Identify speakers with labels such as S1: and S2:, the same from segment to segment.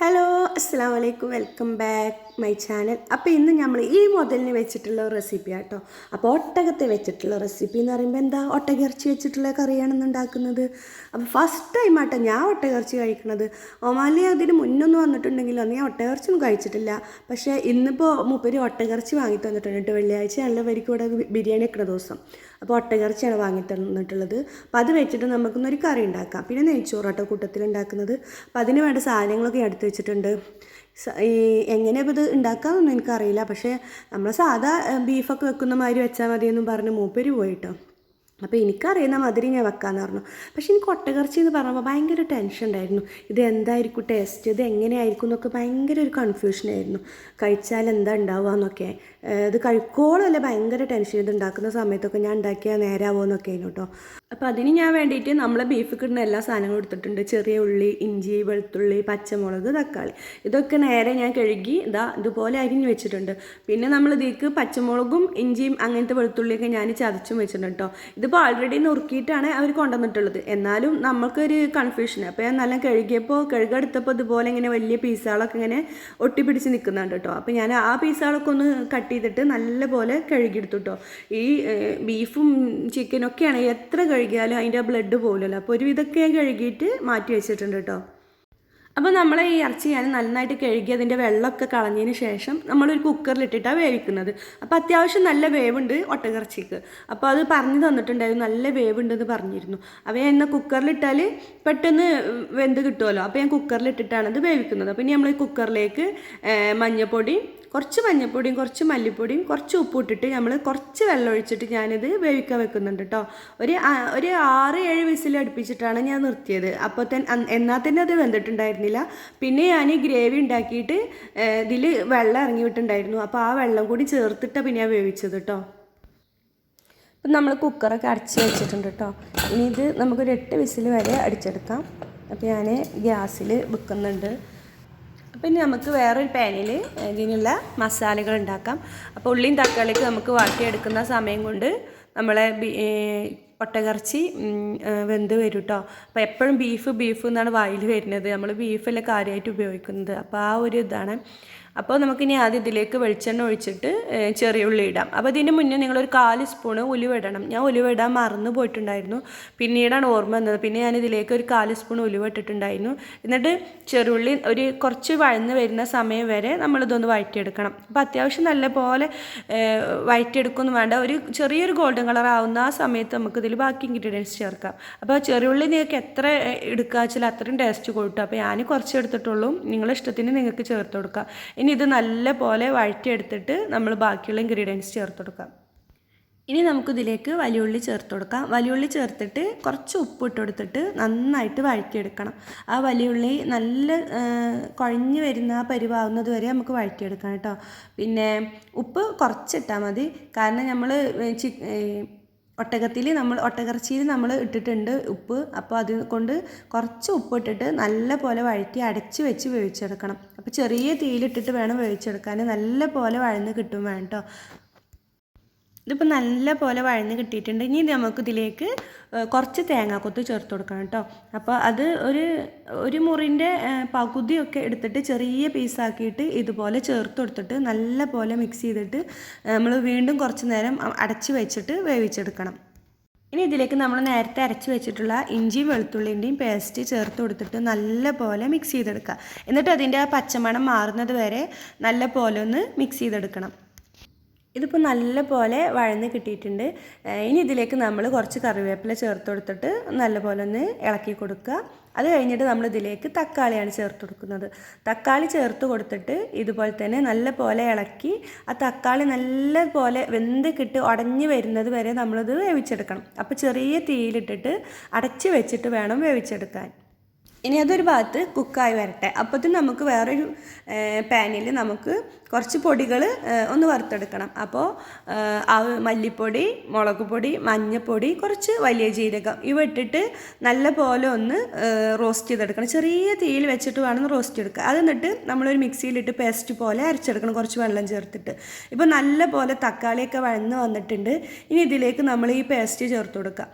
S1: Hello അസ്സാം വലൈക്കും welcome back my channel അപ്പോൾ ഇന്ന് നമ്മൾ ഈ മുതലിന് വെച്ചിട്ടുള്ള റെസിപ്പി ആട്ടോ. അപ്പോൾ ഒട്ടകത്തെ വെച്ചിട്ടുള്ള റെസിപ്പി എന്ന് പറയുമ്പോൾ എന്താ? ഒട്ടകിറച്ചി വെച്ചിട്ടുള്ള കറിയാണെന്ന് ഉണ്ടാക്കുന്നത്. അപ്പോൾ ഫസ്റ്റ് ടൈം ആട്ടോ ഞാൻ ഒട്ടകിറച്ചി കഴിക്കുന്നത് ഒമാലി അതിന് മുന്നൊന്നും വന്നിട്ടുണ്ടെങ്കിലും? ഞാൻ ഒട്ടകിറച്ചിയൊന്നും കഴിച്ചിട്ടില്ല. പക്ഷേ ഇന്നിപ്പോൾ മുപ്പര് ഒട്ടകിറച്ചി വാങ്ങി തന്നിട്ടുണ്ട് വെള്ളിയാഴ്ച നല്ല വരിക്കൂടെ ബിരിയാണി വെക്കുന്ന ദിവസം. അപ്പോൾ ഒട്ടകിറച്ചിയാണ് വാങ്ങി തന്നിട്ടുള്ളത്. അപ്പോൾ അത് വെച്ചിട്ട് നമുക്കൊന്നൊരു കറി ഉണ്ടാക്കാം. പിന്നെ നെയ്ച്ചോറാട്ടോ കൂട്ടത്തിൽ ഉണ്ടാക്കുന്നത്. അപ്പോൾ അതിന് വേണ്ട സാധനങ്ങളൊക്കെ എടുത്ത് വെച്ചിട്ടുണ്ട്. ഈ എങ്ങനെ ഇത് ഉണ്ടാക്കാമെന്നൊന്നും എനിക്കറിയില്ല. പക്ഷേ നമ്മൾ സാധാ ബീഫൊക്കെ വെക്കുന്ന മാതിരി വെച്ചാൽ മതിയെന്നും പറഞ്ഞ് മൂപ്പര് പോയിട്ടോ. അപ്പോൾ എനിക്കറിയുന്ന മധുരം ഞാൻ വെക്കാമെന്ന് പറഞ്ഞു. പക്ഷേ എനിക്ക് ഒട്ടകർച്ചി എന്ന് പറയുമ്പോൾ ഭയങ്കര ടെൻഷൻ ഉണ്ടായിരുന്നു. ഇത് എന്തായിരിക്കും ടേസ്റ്റ് ഇത് എങ്ങനെയായിരിക്കും എന്നൊക്കെ ഭയങ്കര ഒരു കൺഫ്യൂഷനായിരുന്നു കഴിച്ചാൽ എന്താ ഉണ്ടാവുക എന്നൊക്കെ. ഇത് കഴിക്കോളമല്ല ഭയങ്കര ടെൻഷൻ ഇത് ഉണ്ടാക്കുന്ന സമയത്തൊക്കെ ഞാൻ ഉണ്ടാക്കിയാൽ നേരാവോ എന്നൊക്കെ ആയിരുന്നു കേട്ടോ അപ്പോൾ അതിന് ഞാൻ വേണ്ടിയിട്ട് നമ്മൾ ബീഫ് കിട്ടുന്ന എല്ലാ സാധനങ്ങളും എടുത്തിട്ടുണ്ട്. ചെറിയ ഉള്ളി ഇഞ്ചി വെളുത്തുള്ളി പച്ചമുളക് തക്കാളി. ഇതൊക്കെ നേരെ ഞാൻ കഴുകി ഇതാ ഇതുപോലെ അരിഞ്ഞ് വെച്ചിട്ടുണ്ട്. പിന്നെ നമ്മൾ ഇതിലേക്ക് പച്ചമുളകും ഇഞ്ചിയും അങ്ങനത്തെ വെളുത്തുള്ളിയൊക്കെ ഞാൻ ചതച്ചും വെച്ചിട്ടുണ്ട് കേട്ടോ ഇതിപ്പോൾ ഓൾറെഡി നുറുക്കിയിട്ടാണ് അവർ കൊണ്ടുവന്നിട്ടുള്ളത്. എന്നാലും നമുക്കൊരു കൺഫ്യൂഷൻ അപ്പോൾ ഞാൻ നല്ല കഴുകിയപ്പോൾ കഴുകെടുത്തപ്പോൾ ഇതുപോലെ ഇങ്ങനെ വലിയ പീസുകളൊക്കെ ഇങ്ങനെ ഒട്ടിപ്പിടിച്ച് നിൽക്കുന്നുണ്ട് കേട്ടോ അപ്പോൾ ഞാൻ ആ പീസുകളൊക്കെ ഒന്ന് കട്ട് ചെയ്തിട്ട് നല്ലപോലെ കഴുകിയെടുത്തു കേട്ടോ ഈ ബീഫും ചിക്കനൊക്കെയാണ് എത്ര കഴുകിയാലും അതിന്റെ ബ്ലഡ് പോകില്ലല്ലോ അപ്പോൾ ഒരു കഴുകിയിട്ട് മാറ്റി വെച്ചിട്ടുണ്ട് കേട്ടോ. അപ്പോൾ നമ്മൾ ഈ ഇറച്ചി ഞാൻ നന്നായിട്ട് കഴുകി അതിന്റെ വെള്ളമൊക്കെ കളഞ്ഞതിന് ശേഷം നമ്മളൊരു കുക്കറിലിട്ടിട്ടാണ് വേവിക്കുന്നത്. അപ്പോൾ അത്യാവശ്യം നല്ല വേവുണ്ട് ഒട്ടകിറച്ചിക്ക്. അപ്പോൾ അത് പറഞ്ഞു തന്നിട്ടുണ്ടായിരുന്നു നല്ല വേവുണ്ടെന്ന് പറഞ്ഞിരുന്നു. അപ്പോൾ ഞാൻ എന്നാൽ കുക്കറിലിട്ടാൽ പെട്ടെന്ന് വെന്ത് കിട്ടുമല്ലോ. അപ്പോൾ ഞാൻ കുക്കറിലിട്ടിട്ടാണ് അത് വേവിക്കുന്നത്. അപ്പോൾ ഇനി നമ്മൾ കുക്കറിലേക്ക് മഞ്ഞൾപ്പൊടി കുറച്ച് മഞ്ഞൾപ്പൊടിയും കുറച്ച് മല്ലിപ്പൊടിയും കുറച്ച് ഉപ്പ് ഇട്ടിട്ട് നമ്മൾ കുറച്ച് വെള്ളം ഒഴിച്ചിട്ട് ഞാനിത് വേവിക്കാൻ വെക്കുന്നുണ്ട് കേട്ടോ ഒരു ഒരു ആറ് ഏഴ് വിസിൽ അടുപ്പിച്ചിട്ടാണ് ഞാൻ നിർത്തിയത്. അപ്പോൾ തന്നെ എന്നാൽ തന്നെ അത് വെന്തിട്ടുണ്ടായിരുന്നില്ല. പിന്നെ ഞാൻ ഗ്രേവി ഉണ്ടാക്കിയിട്ട് ഇതിൽ വെള്ളം ഇറങ്ങി വിട്ടുണ്ടായിരുന്നു അപ്പോൾ ആ വെള്ളം കൂടി ചേർത്തിട്ടാണ് പിന്നെ ഞാൻ വേവിച്ചത് കേട്ടോ ഇപ്പം നമ്മൾ കുക്കറൊക്കെ അടച്ച് വെച്ചിട്ടുണ്ട് കേട്ടോ ഇനി ഇത് നമുക്കൊരു എട്ട് വിസിൽ വരെ അടിച്ചെടുക്കാം. അപ്പോൾ ഞാൻ ഗ്യാസിൽ വെക്കുന്നുണ്ട്. അപ്പോൾ ഇനി നമുക്ക് വേറൊരു പാനിൽ ഇതിനുള്ള മസാലകൾ ഉണ്ടാക്കാം. അപ്പോൾ ഉള്ളിയും തക്കാളിക്ക് നമുക്ക് വാട്ടിയെടുക്കുന്ന സമയം കൊണ്ട് നമ്മളെ ഒട്ടകറച്ചി വെന്ത് വരും കേട്ടോ അപ്പോൾ എപ്പോഴും ബീഫ് ബീഫ് എന്നാണ് വായിൽ വരുന്നത്. നമ്മൾ ബീഫല്ലേ കാര്യമായിട്ട് ഉപയോഗിക്കുന്നത്. അപ്പോൾ ആ ഒരു ഇതാണ്. അപ്പോൾ നമുക്കിനി ആദ്യം ഇതിലേക്ക് വെളിച്ചെണ്ണ ഒഴിച്ചിട്ട് ചെറിയ ഉള്ളി ഇടാം. അപ്പോൾ ഇതിന് മുന്നേ നിങ്ങളൊരു കാൽ സ്പൂണ് ഉലുവ ഇടണം. ഞാൻ ഉലുവ ഇടാൻ മറന്നു പോയിട്ടുണ്ടായിരുന്നു. പിന്നീടാണ് ഓർമ്മ വന്നത്. പിന്നെ ഞാൻ ഇതിലേക്ക് ഒരു കാൽ സ്പൂൺ ഉലുവ ഇട്ടിട്ടുണ്ടായിരുന്നു. എന്നിട്ട് ചെറുള്ളി ഒരു കുറച്ച് വഴന്ന് വരുന്ന സമയം വരെ നമ്മളിതൊന്ന് വഴറ്റിയെടുക്കണം. അപ്പോൾ അത്യാവശ്യം നല്ല പോലെ വഴറ്റിയെടുക്കൊന്നും വേണ്ട. ഒരു ചെറിയൊരു ഗോൾഡൻ കളർ ആവുന്ന ആ സമയത്ത് നമുക്കിതിൽ ബാക്കി ഇൻഗ്രീഡിയൻസ് ചേർക്കാം. അപ്പോൾ ചെറുള്ളി നിങ്ങൾക്ക് എത്ര എടുക്കുക വെച്ചാൽ അത്രയും ടേസ്റ്റ് കൊടുക്കും അപ്പോൾ ഞാൻ കുറച്ച് എടുത്തിട്ടുള്ളൂ നിങ്ങളുടെ ഇഷ്ടത്തിന് നിങ്ങൾക്ക് ചേർത്ത് കൊടുക്കാം. ഇനി ഇത് നല്ല പോലെ വഴറ്റിയെടുത്തിട്ട് നമ്മൾ ബാക്കിയുള്ള ഇൻഗ്രീഡിയൻസ് ചേർത്ത് കൊടുക്കാം. ഇനി നമുക്കിതിലേക്ക് വലിയുള്ളി ചേർത്ത് കൊടുക്കാം. വലിയുള്ളി ചേർത്തിട്ട് കുറച്ച് ഉപ്പ് ഇട്ട് കൊടുത്തിട്ട് നന്നായിട്ട് വഴറ്റിയെടുക്കണം. ആ വലിയുള്ളി നല്ല കുഴഞ്ഞു വരുന്ന ആ പരിവാകുന്നത് വരെ നമുക്ക് വഴറ്റിയെടുക്കണം കേട്ടോ. പിന്നെ ഉപ്പ് കുറച്ചിട്ടാൽ മതി. കാരണം നമ്മൾ ചി ഒട്ടകത്തിൽ നമ്മൾ ഒട്ടകറച്ചിയിൽ നമ്മൾ ഇട്ടിട്ടുണ്ട് ഉപ്പ്. അപ്പോൾ അത് കൊണ്ട് കുറച്ച് ഉപ്പ് ഇട്ടിട്ട് നല്ല പോലെ വഴറ്റി അടച്ച് വെച്ച് വേവിച്ചെടുക്കണം. അപ്പോൾ ചെറിയ തീയിലിട്ടിട്ട് വേണം വേവിച്ചെടുക്കാൻ. നല്ല പോലെ വഴന്ന് കിട്ടും വേണം കേട്ടോ. ഇതിപ്പോൾ നല്ല പോലെ വഴന്ന് കിട്ടിയിട്ടുണ്ട്. ഇനി നമുക്ക് ഇതിലേക്ക് കുറച്ച് തേങ്ങാക്കൊത്ത് ചേർത്ത് കൊടുക്കണം കേട്ടോ. അപ്പോൾ അത് ഒരു ഒരു മുറിന്റെ പകുതിയൊക്കെ എടുത്തിട്ട് ചെറിയ പീസാക്കിയിട്ട് ഇതുപോലെ ചേർത്ത് കൊടുത്തിട്ട് നല്ല പോലെ മിക്സ് ചെയ്തിട്ട് നമ്മൾ വീണ്ടും കുറച്ച് നേരം അടച്ച് വെച്ചിട്ട് വേവിച്ചെടുക്കണം. ഇനി ഇതിലേക്ക് നമ്മൾ നേരത്തെ അരച്ച് വെച്ചിട്ടുള്ള ഇഞ്ചി വെളുത്തുള്ളിന്റെയും പേസ്റ്റ് ചേർത്ത് കൊടുത്തിട്ട് നല്ല പോലെ മിക്സ് ചെയ്തെടുക്കുക. എന്നിട്ട് അതിന്റെ ആ പച്ചമണം മാറുന്നത് വരെ നല്ല പോലെ ഒന്ന് മിക്സ് ചെയ്തെടുക്കണം. ഇതിപ്പോൾ നല്ല പോലെ വഴന്ന് കിട്ടിയിട്ടുണ്ട്. ഇനി ഇതിലേക്ക് നമ്മൾ കുറച്ച് കറിവേപ്പില ചേർത്ത് കൊടുത്തിട്ട് നല്ല പോലെ ഒന്ന് ഇളക്കി കൊടുക്കുക. അത് കഴിഞ്ഞിട്ട് നമ്മൾ ഇതിലേക്ക് തക്കാളിയാണ് ചേർത്ത് കൊടുക്കുന്നത്. തക്കാളി ചേർത്ത് കൊടുത്തിട്ട് ഇതുപോലെ തന്നെ നല്ല പോലെ ഇളക്കി ആ തക്കാളി നല്ല പോലെ വെന്ത് കിട്ട് ഉടഞ്ഞ് വരുന്നത് വരെ നമ്മളിത് വേവിച്ചെടുക്കണം. അപ്പോൾ ചെറിയ തീയിലിട്ടിട്ട് അടച്ച് വെച്ചിട്ട് വേണം വേവിച്ചെടുക്കാൻ. ഇനി അതൊരു ഭാഗത്ത് കുക്കായി വരട്ടെ. അപ്പോഴത്തേന് നമുക്ക് വേറൊരു പാനിൽ നമുക്ക് കുറച്ച് പൊടികൾ ഒന്ന് വറുത്തെടുക്കണം. അപ്പോൾ മല്ലിപ്പൊടി മുളക് പൊടി മഞ്ഞൾപ്പൊടി കുറച്ച് വലിയ ജീരകം ഇവ ഇട്ടിട്ട് നല്ല പോലെ ഒന്ന് റോസ്റ്റ് ചെയ്തെടുക്കണം. ചെറിയ തീയിൽ വെച്ചിട്ട് വേണം റോസ്റ്റ് എടുക്കുക അത് എന്നിട്ട് നമ്മളൊരു മിക്സിയിലിട്ട് പേസ്റ്റ് പോലെ അരച്ചെടുക്കണം കുറച്ച് വെള്ളം ചേർത്തിട്ട്. ഇപ്പോൾ നല്ല പോലെ തക്കാളിയൊക്കെ വഴന്ന് വന്നിട്ടുണ്ട്. ഇനി ഇതിലേക്ക് നമ്മൾ ഈ പേസ്റ്റ് ചേർത്ത് കൊടുക്കുക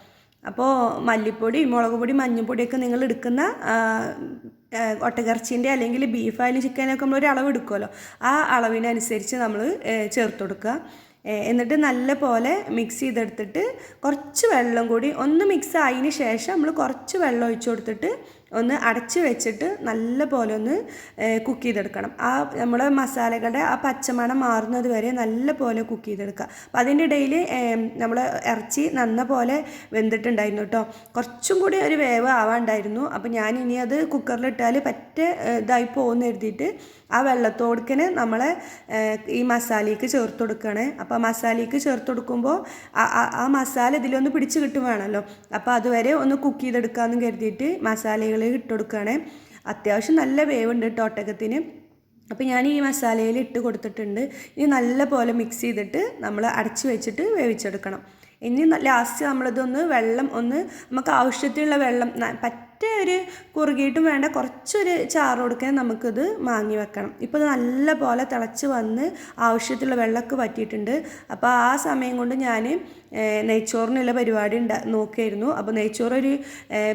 S1: അപ്പോൾ മല്ലിപ്പൊടി മുളക് പൊടി മഞ്ഞൾപ്പൊടിയൊക്കെ നിങ്ങൾ എടുക്കുന്ന ഒട്ടകിറച്ചിന്റെ അല്ലെങ്കിൽ ബീഫ് ആയാലും ചിക്കനൊക്കെ നമ്മൾ ഒരു അളവ് എടുക്കുമല്ലോ. ആ അളവിനനുസരിച്ച് നമ്മൾ ചേർത്ത് കൊടുക്കുക. എന്നിട്ട് നല്ല പോലെ മിക്സ് ചെയ്തെടുത്തിട്ട് കുറച്ച് വെള്ളം കൂടി ഒന്ന് മിക്സ് ആയതിന് ശേഷം നമ്മൾ കുറച്ച് വെള്ളം ഒഴിച്ചു കൊടുത്തിട്ട് ഒന്ന് അടച്ചു വെച്ചിട്ട് നല്ല പോലെ ഒന്ന് കുക്ക് ചെയ്തെടുക്കണം. ആ നമ്മുടെ മസാലകളുടെ ആ പച്ചമണം മാറുന്നത് വരെ നല്ല പോലെ കുക്ക് ചെയ്തെടുക്കുക. അപ്പം അതിന്റെ ഇടയിൽ നമ്മൾ ഇറച്ചി നന്ന പോലെ വെന്തിട്ടുണ്ടായിരുന്നു കേട്ടോ. കുറച്ചും കൂടി ഒരു വേവ് ആവാണ്ടായിരുന്നു. അപ്പം ഞാൻ ഇനി അത് കുക്കറിലിട്ടാൽ പറ്റ ഇതായി പോകുന്ന എഴുതിയിട്ട് ആ വെള്ളത്തോടുക്കന് നമ്മൾ ഈ മസാലയ്ക്ക് ചേർത്ത് കൊടുക്കണേ അപ്പോൾ മസാലയ്ക്ക് ചേർത്ത് കൊടുക്കുമ്പോൾ ആ- മസാല ഇതിലൊന്ന് പിടിച്ച് കിട്ടും വേണമല്ലോ. അപ്പോൾ അതുവരെ ഒന്ന് കുക്ക് ചെയ്തെടുക്കാമെന്ന് കരുതിയിട്ട് മസാലകൾ ഇട്ട് കൊടുക്കുകയാണേ. അത്യാവശ്യം നല്ല വേവുണ്ട് കേട്ടോ ഒട്ടകത്തിന്. അപ്പോൾ ഞാൻ ഈ മസാലയിൽ ഇട്ട് കൊടുത്തിട്ടുണ്ട്. ഇനി നല്ല പോലെ മിക്സ് ചെയ്തിട്ട് നമ്മൾ അടച്ച് വെച്ചിട്ട് വേവിച്ചെടുക്കണം. ഇനി ലാസ്റ്റ് നമ്മളിതൊന്ന് വെള്ളം ഒന്ന് നമുക്ക് ആവശ്യത്തിനുള്ള വെള്ളം പറ്റേ ഒരു കുറുകിയിട്ടും വേണ്ട കുറച്ചൊരു ചാറ് കൊടുക്കാൻ നമുക്കിത് മാങ്ങി വെക്കണം. ഇപ്പോൾ ഇത് നല്ല പോലെ തിളച്ച് വന്ന് ആവശ്യത്തിലുള്ള വെള്ളമൊക്കെ പറ്റിയിട്ടുണ്ട് അപ്പോൾ ആ സമയം കൊണ്ട് ഞാൻ നെയ്ച്ചോറിനുള്ള പരിപാടി ഉണ്ടാ നോക്കിയായിരുന്നു. അപ്പോൾ നെയ്ച്ചോറ് ഒരു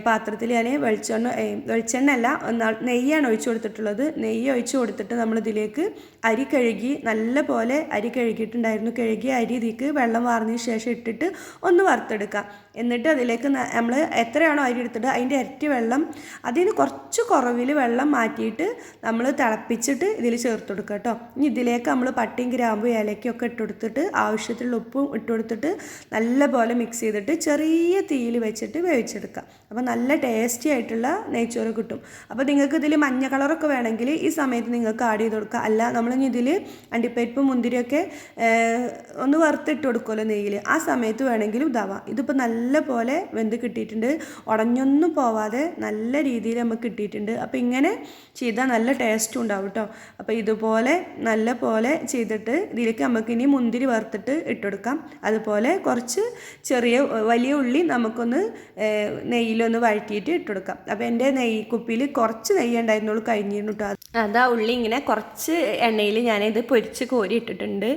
S1: പാത്രത്തിൽ ഞാൻ വെളിച്ചെണ്ണ വെളിച്ചെണ്ണ അല്ല നെയ്യാണ് ഒഴിച്ചു കൊടുത്തിട്ടുള്ളത്. നെയ്യ് ഒഴിച്ചു കൊടുത്തിട്ട് നമ്മളിതിലേക്ക് അരി കഴുകി നല്ല പോലെ അരി കഴുകിയിട്ടുണ്ടായിരുന്നു. കഴുകിയ അരി ഇതിക്ക് വെള്ളം വാർന്നതിന് ശേഷം ഇട്ടിട്ട് ഒന്ന് വറുത്തെടുക്കുക എന്നിട്ട് അതിലേക്ക് നമ്മൾ എത്രയാണോ അരി എടുത്തിട്ട് അതിന്റെ ഇരട്ടി വെള്ളം അതിൽ നിന്ന് കുറച്ച് കുറവിൽ വെള്ളം മാറ്റിയിട്ട് നമ്മൾ തിളപ്പിച്ചിട്ട് ഇതിൽ ചേർത്ത് കൊടുക്കുക കേട്ടോ. ഇനി ഇതിലേക്ക് നമ്മൾ പട്ടിയും ഗ്രാമ്പും ഇലക്കൊക്കെ ഇട്ട് കൊടുത്തിട്ട് ആവശ്യത്തിലുള്ള ഉപ്പും ഇട്ട് കൊടുത്തിട്ട് നല്ല പോലെ മിക്സ് ചെയ്തിട്ട് ചെറിയ തീയിൽ വെച്ചിട്ട് വേവിച്ചെടുക്കുക അപ്പോൾ നല്ല ടേസ്റ്റി ആയിട്ടുള്ള നെയ്ച്ചോറ് കിട്ടും. അപ്പോൾ നിങ്ങൾക്ക് ഇതിൽ മഞ്ഞ കളറൊക്കെ വേണമെങ്കിൽ ഈ സമയത്ത് നിങ്ങൾക്ക് ആഡ് ചെയ്ത് കൊടുക്കുക അല്ല നമ്മളിനി ഇതിൽ അണ്ടിപ്പരിപ്പ് മുന്തിരിയൊക്കെ ഒന്ന് വറുത്തിട്ട് കൊടുക്കുമല്ലോ നെയ്യിൽ ആ സമയത്ത് വേണമെങ്കിലും ഇതാവാം. ഇതിപ്പോൾ നല്ല പോലെ വെന്ത് കിട്ടിയിട്ടുണ്ട്. ഉടഞ്ഞൊന്നും പോവാതെ നല്ല രീതിയിൽ നമുക്ക് കിട്ടിയിട്ടുണ്ട്. അപ്പോൾ ഇങ്ങനെ ചെയ്താൽ നല്ല ടേസ്റ്റും ഉണ്ടാവും കേട്ടോ അപ്പോൾ ഇതുപോലെ നല്ല പോലെ ചെയ്തിട്ട് ഇതിലേക്ക് നമുക്ക് ഇനി മുന്തിരി വറുത്തിട്ട് ഇട്ടുകൊടുക്കാം അതുപോലെ കുറച്ച് ചെറിയ വലിയ ഉള്ളി നമുക്കൊന്ന് നെയ്യിലൊന്ന് വഴറ്റിയിട്ട് ഇട്ടുകൊടുക്കാം. അപ്പോൾ എന്റെ നെയ്യ് കുപ്പിയിൽ കുറച്ച് നെയ്യ് ഉണ്ടായിരുന്നുള്ളൂ കഴിഞ്ഞിരുന്നു കേട്ടോ അതാ ഉള്ളി ഇങ്ങനെ കുറച്ച് എണ്ണയിൽ ഞാനിത് പൊരിച്ച് കോരി ഇട്ടിട്ടുണ്ട്.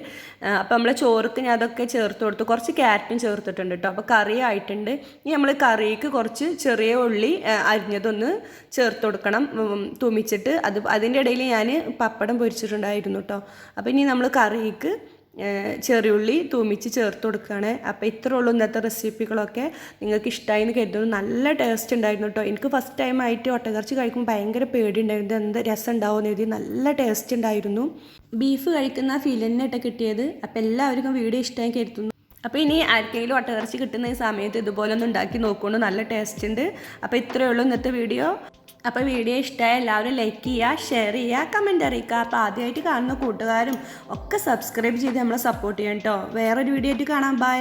S1: അപ്പോൾ നമ്മൾ ചോറുക്ക് ഞാൻ അതൊക്കെ ചേർത്ത് കൊടുത്തു. കുറച്ച് ക്യാരറ്റും ചേർത്തിട്ടുണ്ട് കേട്ടോ അപ്പോൾ കറി ആയിട്ടുണ്ട്. ഇനി നമ്മൾ കറിക്ക് കുറച്ച് ചെറിയ ഉള്ളി അരിഞ്ഞതൊന്ന് ചേർത്ത് കൊടുക്കണം. തുമിച്ചിട്ട്. അത് അതിന്റെ ഇടയിൽ ഞാൻ പപ്പടം പൊരിച്ചിട്ടുണ്ടായിരുന്നു കേട്ടോ അപ്പോൾ ഇനി നമ്മൾ കറിക്ക് ചെറിയുള്ളി തൂമിച്ച് ചേർത്ത് കൊടുക്കുകയാണ്. അപ്പോൾ ഇത്രേ ഉള്ളൂ ഇന്നത്തെ റെസിപ്പികളൊക്കെ നിങ്ങൾക്ക് ഇഷ്ടമായി എന്ന് കരുതുന്നു. നല്ല ടേസ്റ്റ് ഉണ്ടായിരുന്നു കേട്ടോ എനിക്ക് ഫസ്റ്റ് ടൈം ആയിട്ട് ഒട്ടകർച്ചി കഴിക്കുമ്പോൾ ഭയങ്കര പേടി ഉണ്ടായിരുന്നു എന്ത് രസം ഉണ്ടാവുമെന്ന് എഴുതി നല്ല ടേസ്റ്റ് ഉണ്ടായിരുന്നു. ബീഫ് കഴിക്കുന്ന ഫീൽ തന്നെ ഇട്ട് കിട്ടിയത്. അപ്പോൾ എല്ലാവർക്കും വീഡിയോ ഇഷ്ടമായി കരുതുന്നു. അപ്പോൾ ഇനി ആർക്കെങ്കിലും ഒട്ടകർച്ചി കിട്ടുന്ന സമയത്ത് ഇതുപോലെ ഒന്ന് ഉണ്ടാക്കി നോക്കുകൊണ്ട് നല്ല ടേസ്റ്റ് ഉണ്ട്. അപ്പോൾ ഇത്രയേ ഉള്ളൂ ഇന്നത്തെ വീഡിയോ അപ്പോൾ വീഡിയോ ഇഷ്ടമായ എല്ലാവരും ലൈക്ക് ചെയ്യുക ഷെയർ ചെയ്യുക കമന്റ് അറിയിക്കുക. അപ്പോൾ ആദ്യമായിട്ട് കാണുന്ന കൂട്ടുകാരും ഒക്കെ സബ്സ്ക്രൈബ് ചെയ്ത് നമ്മളെ സപ്പോർട്ട് ചെയ്യണം കേട്ടോ വേറൊരു വീഡിയോ ആയിട്ട് കാണാം. ബൈ